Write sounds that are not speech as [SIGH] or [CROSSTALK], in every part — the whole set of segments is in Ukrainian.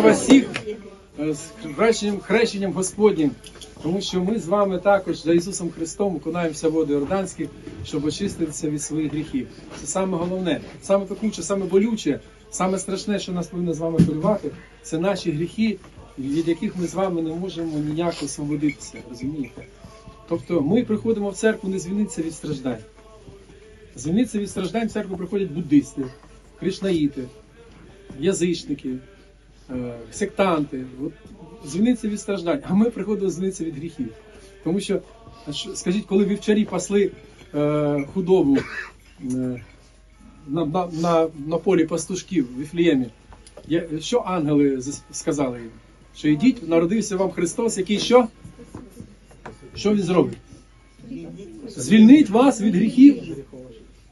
вас всіх е, з хрещенням, хрещенням Господнім, тому що ми з вами також за Ісусом Христом окунаємося води Йорданські, щоб очиститися від своїх гріхів. Це саме головне, саме пекуче, саме болюче, саме страшне, що нас повинно з вами хвилювати, це наші гріхи, від яких ми з вами не можемо ніяк освободитися. Розумієте? Тобто ми приходимо в церкву не звільнитися від страждань. Звільнитися від страждань в церкву приходять буддисти, кришнаїти, язичники, сектанти. От, звільнитися від страждань. А ми приходимо звільнитися від гріхів. Тому що, скажіть, коли вівчарі пасли е, худобу е, на, на, на, полі пастушків в Віфліємі, що ангели сказали їм? Що йдіть, народився вам Христос, який що? Що він зробить? Звільнить вас від гріхів.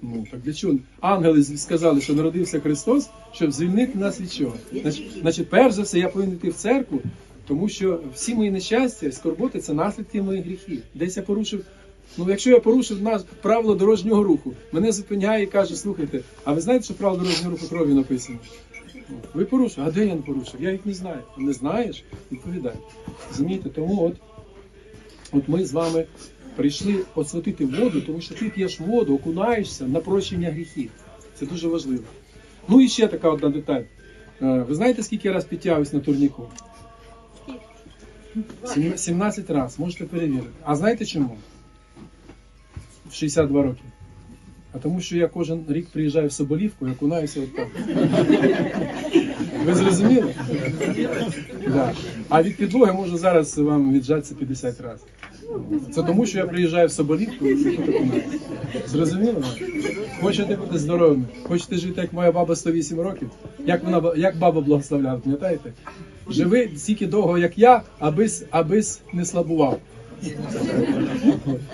Ну так для чого? Ангели сказали, що народився Христос, щоб звільнити нас від чого? Значить, перш за все, я повинен йти в церкву, тому що всі мої нещастя скорботи це наслідки моїх гріхів. Десь я порушив. Ну, якщо я порушив нас правило дорожнього руху, мене зупиняє і каже, слухайте, а ви знаєте, що правило дорожнього руху крові написано? Ви порушили, а де я не порушив? Я їх не знаю. Не знаєш? Відповідай. Розумієте? Тому от От ми з вами прийшли освятити воду, тому що ти п'єш воду, окунаєшся на прощення гріхів. Це дуже важливо. Ну і ще така одна деталь. Е, Ви знаєте, скільки я раз підтягуюсь на турніку? 17 разів, можете перевірити. А знаєте чому? В 62 роки. А тому що я кожен рік приїжджаю в Соболівку і окунаюся от там. Ви зрозуміли? Да. А від підлоги можу зараз вам віджатися 50 разів. Це тому, що я приїжджаю в окунаюся. Зрозуміло? Хочете бути здоровими? Хочете жити, як моя баба 108 років? Як вона як баба благословляла, пам'ятаєте? Живи стільки довго, як я, абись, абись не слабував.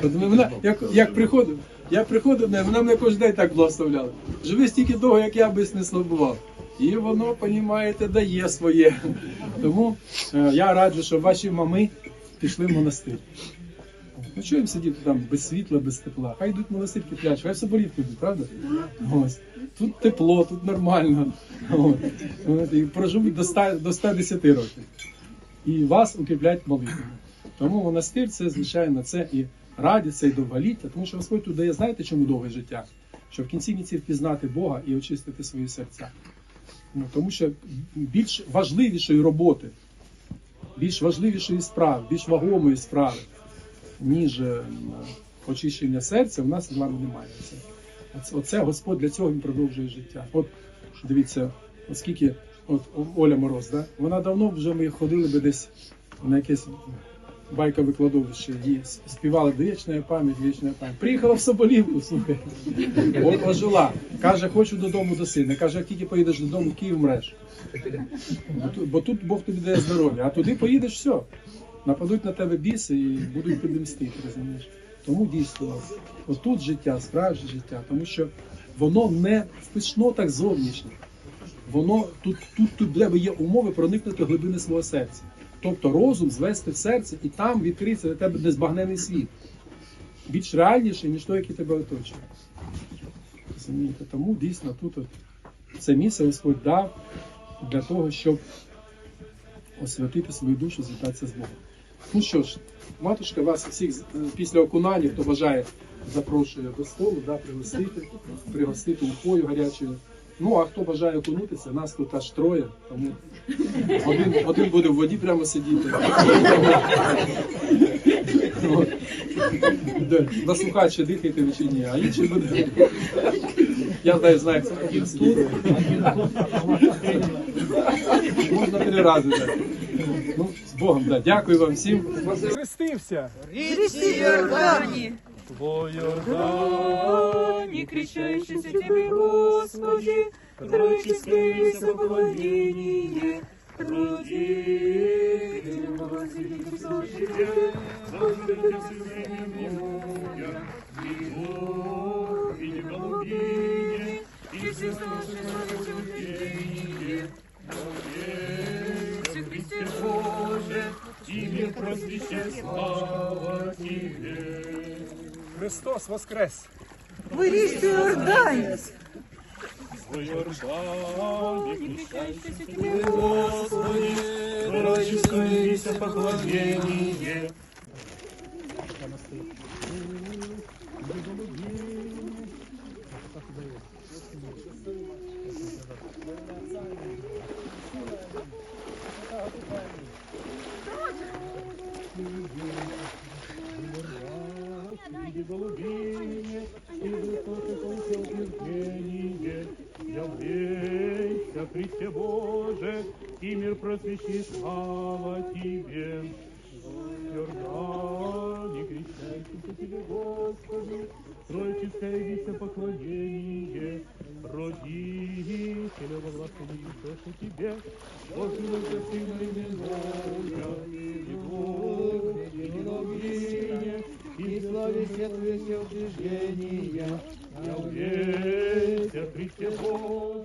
Вона, як, як приходив, я приходив, вона мене кожен день так благословляла. Живи стільки довго, як я абись не слабував. І воно, понімаєте, дає своє. Тому е, я раджу, щоб ваші мами пішли в монастир. Ну чого їм сидіти там без світла, без тепла? Хай йдуть в монастир киплять, хай в Соболівку йдуть, правда? Ось. Тут тепло, тут нормально. От. І проживуть до 100, до 110 років. І вас укріплять молитвами. Тому монастир це, звичайно, це і радість, і довголіття, тому що Господь тут дає, знаєте, чому довге життя? Щоб в кінці кінців пізнати Бога і очистити свої серця. Ну, тому що більш важливішої роботи, більш важливішої справи, більш вагомої справи, ніж очищення серця, у нас вами немає. Оце, оце Господь для цього він продовжує життя. От дивіться, оскільки от Оля Мороз, да? вона давно вже ми ходили би десь на якесь байка викладовище, її співали до вічної пам'ять, вічної пам'ять. Приїхала в Соболівку, слухай. От ожила. Каже, хочу додому до сина. Каже, як тільки поїдеш додому, в Київ мреш. Бо тут Бог тобі дає здоров'я, а туди поїдеш все. Нападуть на тебе біси і будуть тобі мстити, розумієш? Тому дійсно, отут життя, справжнє життя, тому що воно не в пишнотах зовнішніх. Воно тут, тут, тут тебе є умови проникнути в глибини свого серця. Тобто розум звести в серце і там відкриється для тебе незбагнений світ. Більш реальніший, ніж той, який тебе оточує. Розумієте? Тому дійсно тут от, це місце Господь дав для того, щоб освятити свою душу, звітатися з Богом. Ну що ж, матушка вас всіх після окунання, хто бажає, запрошує до столу, да, пригостити, пригостити упою гарячою. Ну, а хто бажає окунутися, нас тут аж троє, тому один, один буде в воді прямо сидіти. [LAUGHS] Де, Наслухають, чи ви чи ні, а інший буде. Я знаю, знаю, як це сидіти. Можна три рази так. Ну, з Богом, да. Дякую вам всім. Хрестився. Христи Иордане, Твой Иордане, кричащийся тебе, Господи, трочистые соблазнение, Родитель, Христос воскрес! Виріште Йордані! Господи, проческое поклонение. Thank you. Царствище Боже, и мир просвещи, слава Тебе. Серда, не крещайся Тебе, Господи, Тройческое вися поклонение, Родителя во властном Иисусе Тебе, Боже, на гостиной минуя, и Бог, и неновение, и славе светлое все движение, Я увесь, Христе Бог,